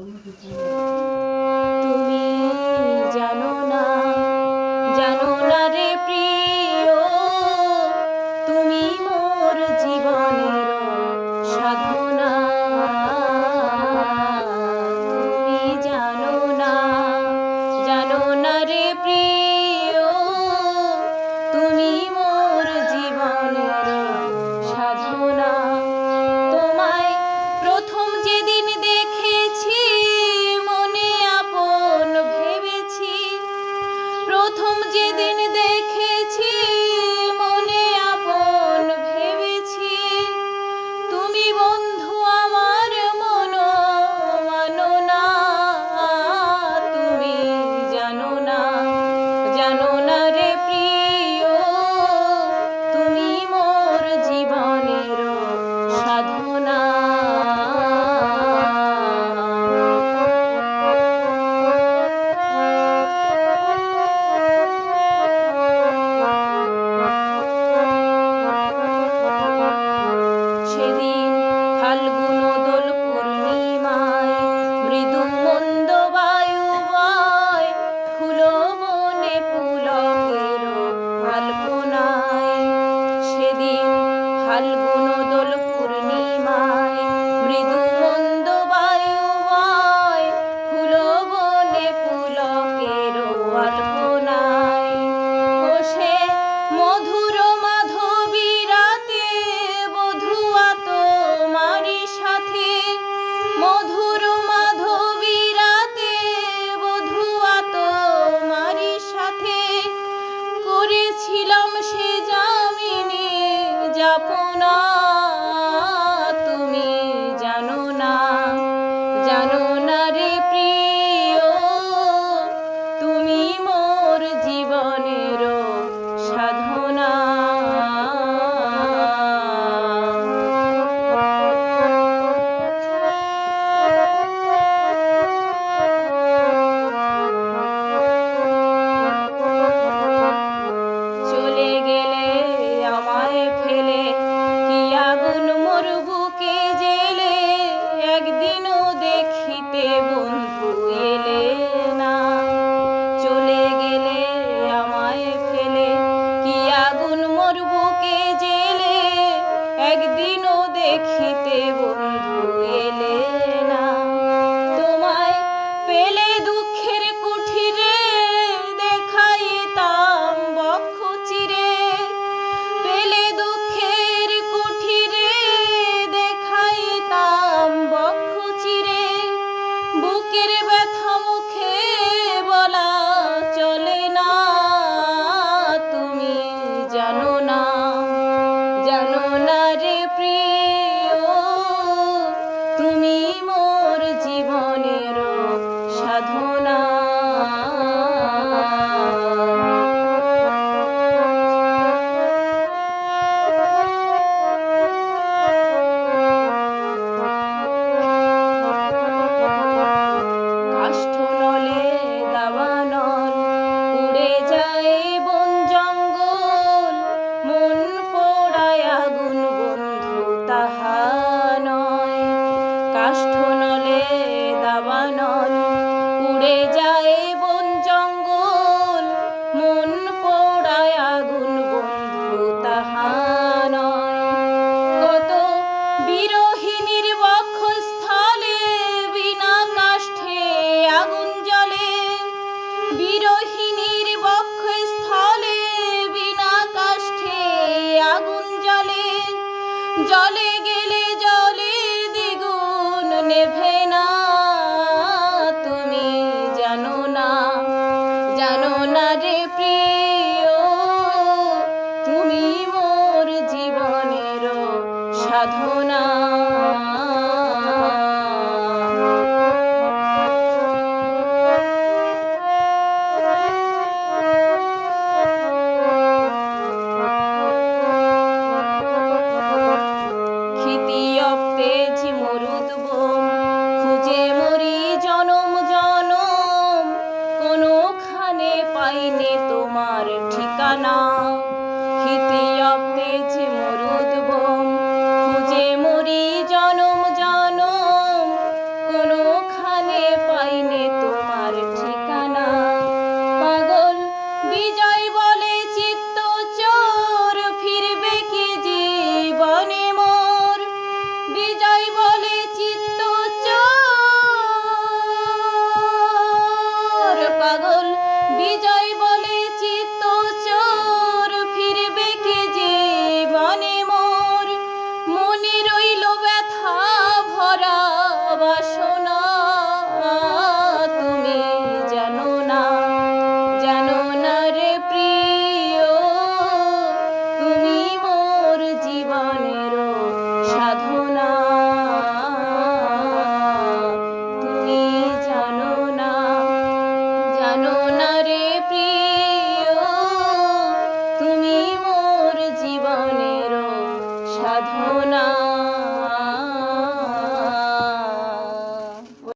তুমি প্রথম যেদিন एक दिनों देखी ते वो জলে গেলে জলে দ্বিগুণ নেভে না। তুমি জানো না জানো না রে প্রিয়। রক্তে ঝিমরুদ বোম মরি জনম জনম। কোনোখানে পাইনে তোমার ঠিকানা।